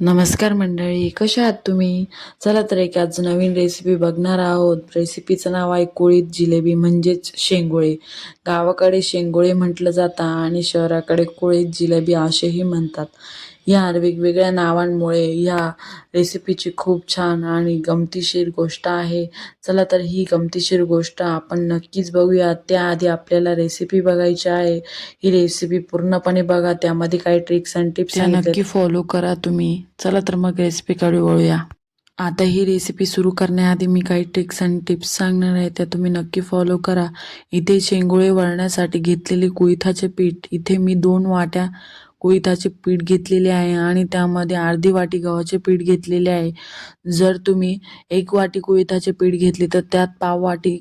नमस्कार मंडळी कशा आहात तुम्ही? चला तर एक आज नवीन रेसिपी बघणार आहोत. रेसिपीचं नाव आहे कोळीत जिलेबी म्हणजेच शेंगोळे. गावाकडे शेंगोळे म्हटलं जातं आणि शहराकडे कोळीत जिलेबी असेही म्हणतात. या वेगवेगळ्या नावांमुळे या रेसिपीची खूप छान आणि गमतीशीर गोष्ट आहे. चला तर ही गमतीशीर गोष्ट आपण नक्कीच बघूया. त्याआधी आपल्याला रेसिपी बघायची आहे. ही रेसिपी पूर्णपणे बघा. त्यामध्ये काही ट्रिक्स आणि टिप्स नक्की फॉलो करा तुम्ही. चला तर मग रेसिपीकडे वळूया. आता ही रेसिपी सुरू करण्याआधी मी काही ट्रिक्स आणि टिप्स सांगणार आहे. त्या तुम्ही नक्की फॉलो करा. इथे शेंगोळे वळण्यासाठी घेतलेले कुळिथाचे पीठ. इथे मी दोन वाट्या कुळिथाचे पीठ घेतलेले आहे आणि त्यामध्ये अर्धी वाटी गव्हाचे पीठ घेतलेले आहे. जर तुम्ही एक वाटी कुळिथाचे पीठ घेतले तर त्यात पाव वाटी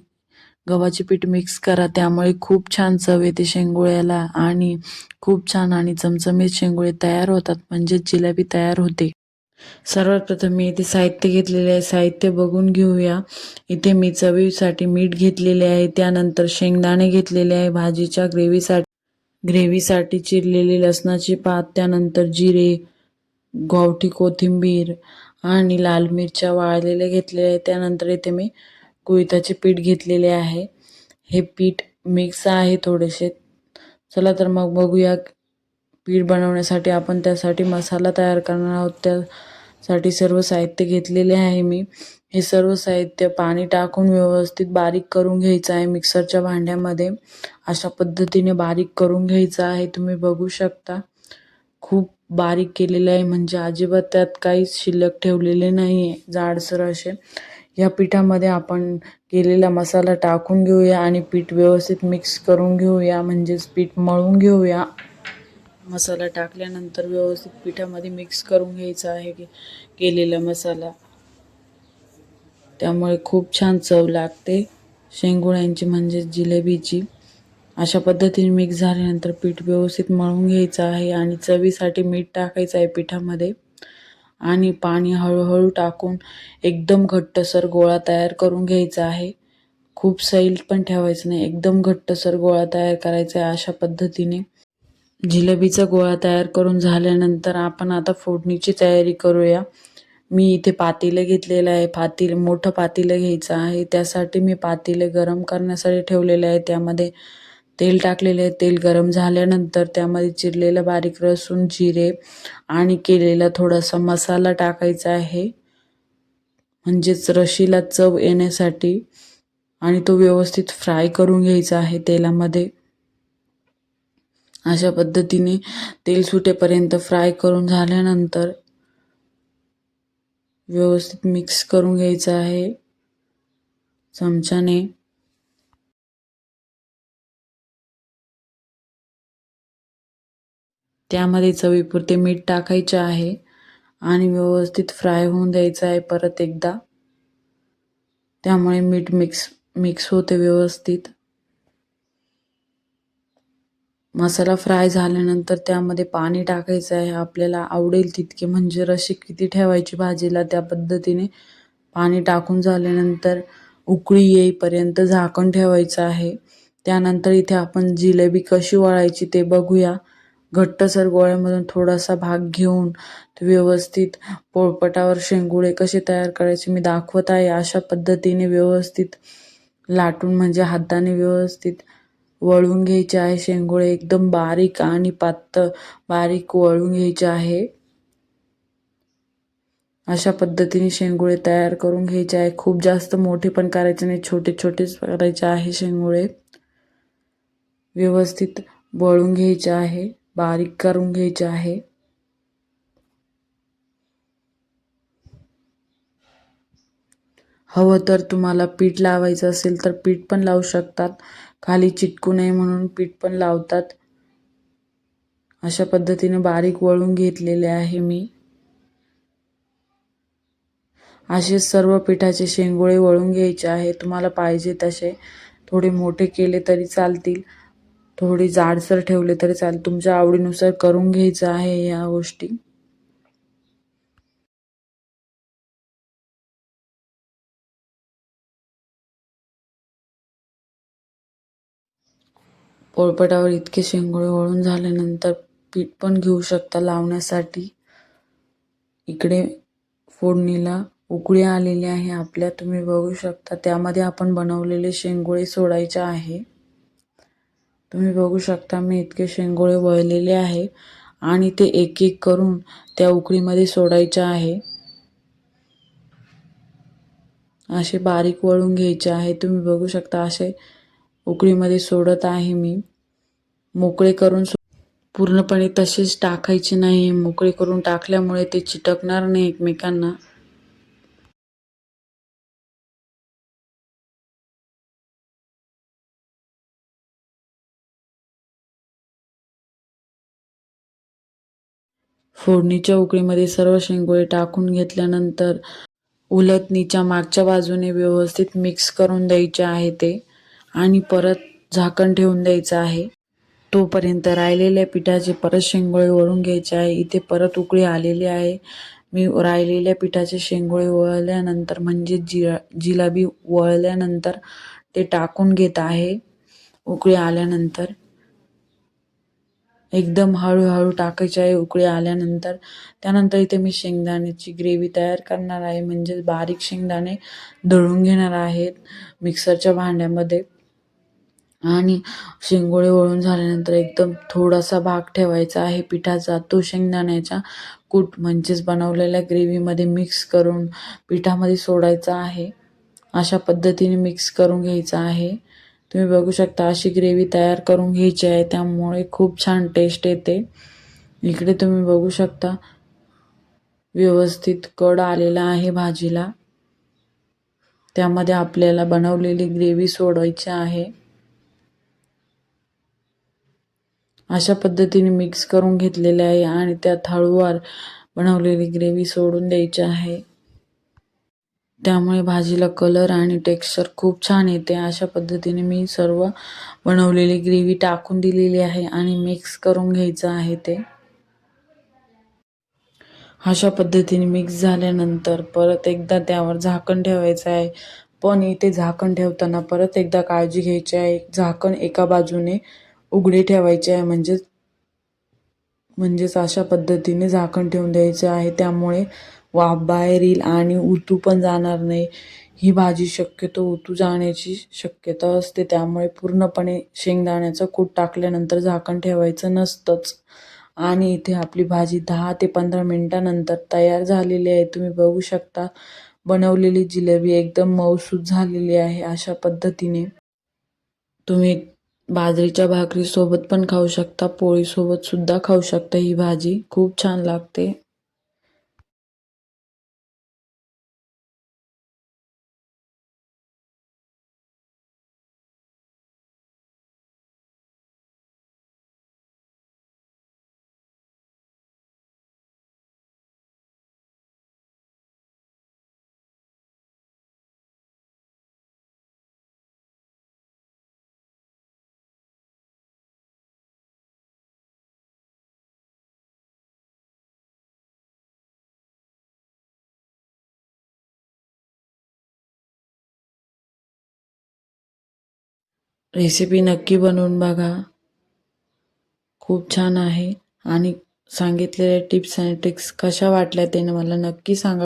गव्हाचे पीठ मिक्स करा. त्यामुळे खूप छान चव येते शेंगोळ्याला आणि खूप छान आणि चमचमीत शेंगोळे तयार होतात म्हणजेच जिलेबी तयार होते. सर्वात प्रथम मी इथे साहित्य घेतलेले आहे. साहित्य बघून घेऊया. इथे मी चवीसाठी मीठ घेतलेले आहे. त्यानंतर शेंगदाणे घेतलेले आहे. भाजीच्या ग्रेव्हीसाठी ग्रेव्हीसाठी चिरलेली लसणाची पात त्यानंतर जिरे गावठी कोथिंबीर आणि लाल मिरच्या वाळलेल्या घेतलेल्या आहे त्यानंतर इथे मी कुळिथाचे पीठ घेतलेले आहे. हे पीठ मिक्स आहे थोडेसे. चला तर मग बघूया पीठ बनवण्यासाठी आपण त्यासाठी मसाला तयार करणार आहोत. त्यासाठी सर्व साहित्य घेतलेले आहे मी. हे सर्व साहित्य पाणी टाकून व्यवस्थित बारीक करून घ्यायचं आहे मिक्सरच्या भांड्यामध्ये. अशा पद्धतीने बारीक करून घ्यायचं आहे. तुम्ही बघू शकता. खूप बारीक केलेलं आहे. म्हणजे अजिबात त्यात काहीच शिल्लक ठेवलेले नाही आहे जाडसर असे. या पिठामध्ये आपण केलेला मसाला टाकून घेऊया आणि पीठ व्यवस्थित मिक्स करून घेऊया. म्हणजेच पीठ मळून घेऊया. मसाला टाकल्यानंतर व्यवस्थित पिठामध्ये मिक्स करून घ्यायचा आहे. केलेला मसाला. त्यामुळे खूप छान चव लागते. शेंगुळ्यांची म्हणजेच जिलेबीची. अशा पद्धतीने मिक्स झाल्यानंतर पीठ व्यवस्थित मळून घ्यायचं आहे आणि चवीसाठी मीठ टाकायचं आहे पिठामध्ये. आणि पाणी हळूहळू टाकून एकदम घट्टसर गोळा तयार करून घ्यायचा आहे. खूप सैल पण ठेवायचं नाही एकदम घट्टसर गोळा तयार करायचा आहे अशा पद्धतीने. जिलेबीचा गोळा तयार करून झाल्यानंतर आपण आता फोडणीची तयारी करूया. मी इथे पातेलं घेतलेलं आहे. पातील मोठं पातेलं घ्यायचं आहे. त्यासाठी मी पातेलं गरम करण्यासाठी ठेवलेलं आहे. त्यामध्ये तेल टाकलेले आहे. तेल गरम झाल्यानंतर त्यामध्ये चिरलेलं बारीक रसूण जिरे आणि केलेला थोडासा मसाला टाकायचा आहे. म्हणजेच रशीला चव येण्यासाठी आणि तो व्यवस्थित फ्राय करून घ्यायचा आहे तेलामध्ये. अशा पद्धतीने तेल सुटेपर्यंत फ्राय करून झाल्यानंतर व्यवस्थित मिक्स करून घ्यायचं आहे. चमच्याने. त्यामध्ये चवीपुरते मीठ टाकायचे आहे आणि व्यवस्थित फ्राय होऊन द्यायचं आहे परत एकदा. त्यामुळे मीठ मिक्स मिक्स होते व्यवस्थित. मसाला फ्राय झाल्यानंतर त्यामध्ये पाणी टाकायचं आहे. आपल्याला आवडेल तितके म्हणजे रशी किती ठेवायची भाजीला त्या पद्धतीने पाणी टाकून झाल्यानंतर उकळी येईपर्यंत झाकण ठेवायचं आहे. त्यानंतर इथे आपण जिलेबी कशी वळायची ते बघूया. घट्टसर गोळ्यामधून थोडासा भाग घेऊन व्यवस्थित पोळपटावर शेंगुळे कसे तयार करायचे मी दाखवत आहे. अशा पद्धतीने व्यवस्थित लाटून म्हणजे हाताने व्यवस्थित वळून घ्यायचे आहे. शेंगोळे एकदम बारीक आणि पातळ बारीक वळून घ्यायचे आहे. अशा पद्धतीने शेंगोळे तयार करून घ्यायचे आहे. खूप जास्त मोठे पण करायचे नाही. छोटे छोटेच करायचे आहे शेंगोळे. व्यवस्थित वळून घ्यायचे आहे. बारीक करून घ्यायचे आहे. हवं तर तुम्हाला पीठ लावायचं असेल तर पीठ पण लावू शकतात. खाली चिटकू नये म्हणून पीठ पण लावतात. अशा पद्धतीने बारीक वळून घेतलेले आहे मी. असे सर्व पिठाचे शेंगोळे वळून घ्यायचे आहे. तुम्हाला पाहिजे तसे. थोडे मोठे केले तरी चालतील. थोडी जाडसर ठेवले तरी चालेल तुमच्या आवडीनुसार करून घ्यायचं आहे या गोष्टी. पोळपटावर इतके शेंगोळे वळून झाल्यानंतर पीठ पण घेऊ शकता लावण्यासाठी. इकडे फोडणीला उकळी आलेली आहे आपल्या तुम्ही बघू शकता. त्यामध्ये आपण बनवलेले शेंगोळे सोडायचे आहे. तुम्ही बघू शकता मी इतके शेंगोळे वळलेले आहे आणि ते एक एक करून त्या उकळीमध्ये सोडायचे आहे. असे बारीक वळून घ्यायचे आहे. तुम्ही बघू शकता असे उकळीमध्ये सोडत आहे मी. मोकळे करून पूर्णपणे तसेच टाकायचे नाही. मोकळे करून टाकल्यामुळे ते चिटकणार नाही एकमेकांना. फोडणीच्या उकळीमध्ये सर्व शेंगोळे टाकून घेतल्यानंतर उलटणीच्या मागच्या बाजूने व्यवस्थित मिक्स करून द्यायचे आहे ते. आणि परत झाकण ठेवून द्यायचं आहे. तोपर्यंत राहिलेल्या पिठाचे परत शेंगोळे वळून घ्यायचे आहे. इथे परत उकळी आलेली आहे. मी राहिलेल्या पिठाचे शेंगोळे वळल्यानंतर म्हणजे जिला जिलाबी वळल्यानंतर ते टाकून घेत आहे. उकळी आल्यानंतर एकदम हळूहळू टाकायचे आहे. उकळी आल्यानंतर त्यानंतर इथे मी शेंगदाण्याची ग्रेव्ही तयार करणार आहे. म्हणजे बारीक शेंगदाणे दळून घेणार आहेत. मिक्सरच्या भांड्यामध्ये आणि शेंगोळे वळून झाल्यानंतर एकदम थोडासा भाग ठेवायचा आहे. पिठाचा तो शेंगदाण्याच्या कूट म्हणजेच बनवलेल्या ग्रेव्हीमध्ये मिक्स करून पिठामध्ये सोडायचा आहे. अशा पद्धतीने मिक्स करून घ्यायचा आहे. तुम्ही बघू शकता अशी ग्रेव्ही तयार करून घ्यायची आहे. त्यामुळे खूप छान टेस्ट येते. इकडे तुम्ही बघू शकता व्यवस्थित कड आलेला आहे भाजीला. त्यामध्ये आपल्याला बनवलेली ग्रेव्ही सोडायची आहे. अशा पद्धतीने मिक्स करून घेतलेले आहे आणि त्यात हळूवार बनवलेली ग्रेव्ही सोडून द्यायची आहे. त्यामुळे भाजीला कलर आणि टेक्स्चर खूप छान येते. अशा पद्धतीने मी सर्व बनवलेली ग्रेव्ही टाकून दिलेली आहे आणि मिक्स करून घ्यायचं आहे ते. अशा पद्धतीने मिक्स झाल्यानंतर परत एकदा त्यावर झाकण ठेवायचं आहे. पण इथे झाकण ठेवताना परत एकदा काळजी घ्यायची आहे. झाकण एका बाजूने उघडे ठेवायचे आहे. म्हणजेच म्हणजेच अशा पद्धतीने झाकण ठेवून द्यायचे आहे. त्यामुळे वाफ बाहेर येईल आणि उतू पण जाणार नाही. ही भाजी शक्यतो उतू जाण्याची शक्यता असते. त्यामुळे पूर्णपणे शेंगदाण्याचं कूट टाकल्यानंतर झाकण ठेवायचं नसतंच. आणि इथे आपली भाजी दहा ते पंधरा मिनटानंतर तयार झालेली आहे. तुम्ही बघू शकता बनवलेली जिलेबी एकदम मऊसूद झालेली आहे. अशा पद्धतीने तुम्ही बाजरीच्या भाकरीसोबत पण खाऊ शकता पोळीसोबत सुद्धा खाऊ शकता ही भाजी. खूप छान लागते. रेसिपी नक्की बनवून बघा. खूप छान आहे. आणि सांगितलेल्या टिप्स आणि ट्रिक्स कशा वाटल्या ते मला नक्की सांगा.